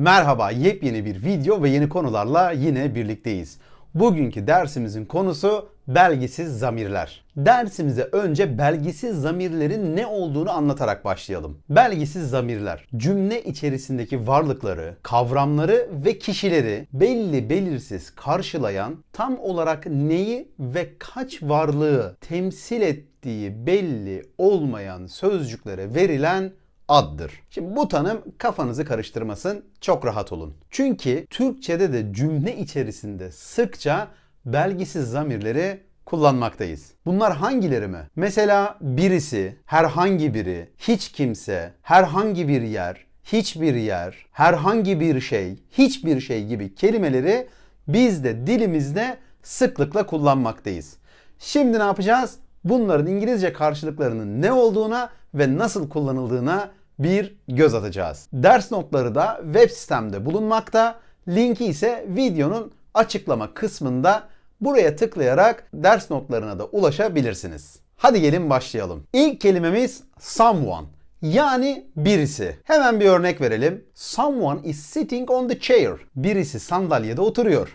Merhaba, yepyeni bir video ve yeni konularla yine birlikteyiz. Bugünkü dersimizin konusu belgisiz zamirler. Dersimize önce belgisiz zamirlerin ne olduğunu anlatarak başlayalım. Belgisiz zamirler, cümle içerisindeki varlıkları, kavramları ve kişileri belli belirsiz karşılayan, tam olarak neyi ve kaç varlığı temsil ettiği belli olmayan sözcüklere verilen addır. Şimdi bu tanım kafanızı karıştırmasın, çok rahat olun. Çünkü Türkçede de cümle içerisinde sıkça belgisiz zamirleri kullanmaktayız. Bunlar hangileri mi? Mesela birisi, herhangi biri, hiç kimse, herhangi bir yer, hiçbir yer, herhangi bir şey, hiçbir şey gibi kelimeleri biz de dilimizde sıklıkla kullanmaktayız. Şimdi ne yapacağız? Bunların İngilizce karşılıklarının ne olduğuna ve nasıl kullanıldığına bir göz atacağız. Ders notları da web sitemde bulunmakta. Linki ise videonun açıklama kısmında buraya tıklayarak ders notlarına da ulaşabilirsiniz. Hadi gelin başlayalım. İlk kelimemiz someone. Yani birisi. Hemen bir örnek verelim. Someone is sitting on the chair. Birisi sandalyede oturuyor.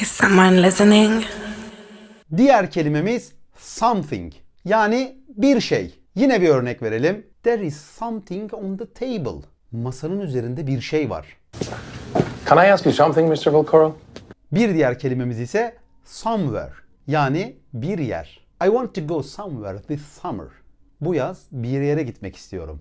Is someone listening? Diğer kelimemiz something. Yani bir şey. Yine bir örnek verelim. There is something on the table. Masanın üzerinde bir şey var. Can I ask you something, Mr. Vilcoro? Bir diğer kelimemiz ise somewhere. Yani bir yer. I want to go somewhere this summer. Bu yaz bir yere gitmek istiyorum.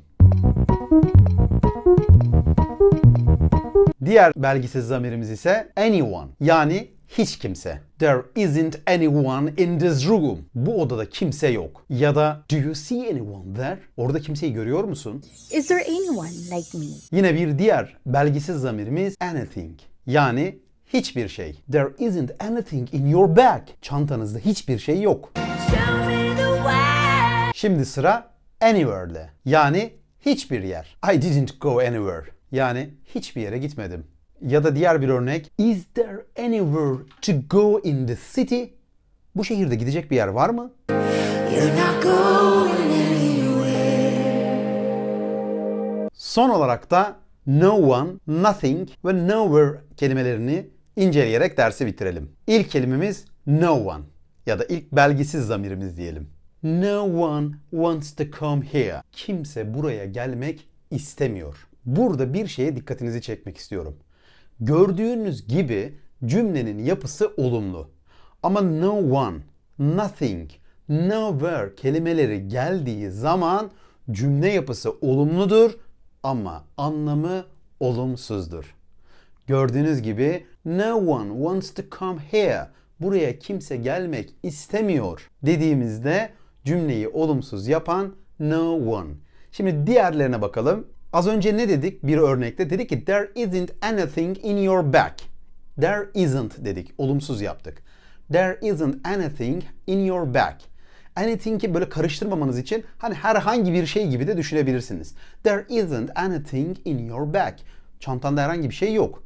Diğer belgisiz zamirimiz ise anyone yani hiç kimse. There isn't anyone in this room. Bu odada kimse yok. Ya da do you see anyone there? Orada kimseyi görüyor musun? Is there anyone like me? Yine bir diğer belgisiz zamirimiz anything. Yani hiçbir şey. There isn't anything in your bag. Çantanızda hiçbir şey yok. Şimdi sıra anywhere'de. Yani hiçbir yer. I didn't go anywhere. Yani hiçbir yere gitmedim. Ya da diğer bir örnek. Is there anywhere to go in the city? Bu şehirde gidecek bir yer var mı? Son olarak da no one, nothing ve nowhere kelimelerini inceleyerek dersi bitirelim. İlk kelimemiz no one ya da ilk belgisiz zamirimiz diyelim. No one wants to come here. Kimse buraya gelmek istemiyor. Burada bir şeye dikkatinizi çekmek istiyorum. Gördüğünüz gibi cümlenin yapısı olumlu. Ama no one, nothing, nowhere kelimeleri geldiği zaman cümle yapısı olumludur ama anlamı olumsuzdur. Gördüğünüz gibi no one wants to come here. Buraya kimse gelmek istemiyor dediğimizde cümleyi olumsuz yapan no one. Şimdi diğerlerine bakalım. Az önce ne dedik bir örnekte? Dedik ki there isn't anything in your bag. There isn't dedik. Olumsuz yaptık. There isn't anything in your bag. Anything'i böyle karıştırmamanız için hani herhangi bir şey gibi de düşünebilirsiniz. There isn't anything in your bag. Çantanda herhangi bir şey yok.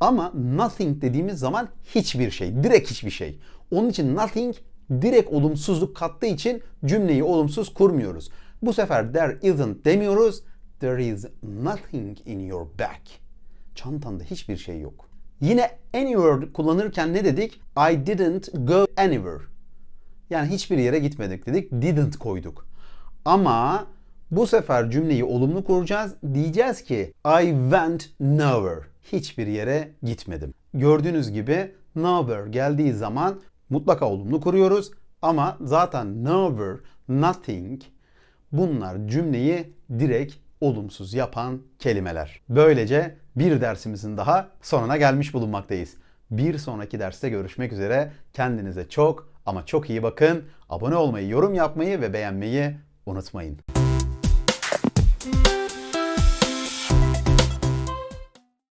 Ama nothing dediğimiz zaman hiçbir şey. Direkt hiçbir şey. Onun için nothing direkt olumsuzluk kattığı için cümleyi olumsuz kurmuyoruz. Bu sefer there isn't demiyoruz. There is nothing in your bag. Çantanda hiçbir şey yok. Yine anywhere kullanırken ne dedik? I didn't go anywhere. Yani hiçbir yere gitmedik dedik. Didn't koyduk. Ama bu sefer cümleyi olumlu kuracağız. Diyeceğiz ki I went nowhere. Hiçbir yere gitmedim. Gördüğünüz gibi nowhere geldiği zaman mutlaka olumlu kuruyoruz. Ama zaten nowhere, nothing bunlar cümleyi direkt olumsuz yapan kelimeler. Böylece bir dersimizin daha sonuna gelmiş bulunmaktayız. Bir sonraki derste görüşmek üzere. Kendinize çok ama çok iyi bakın. Abone olmayı, yorum yapmayı ve beğenmeyi unutmayın.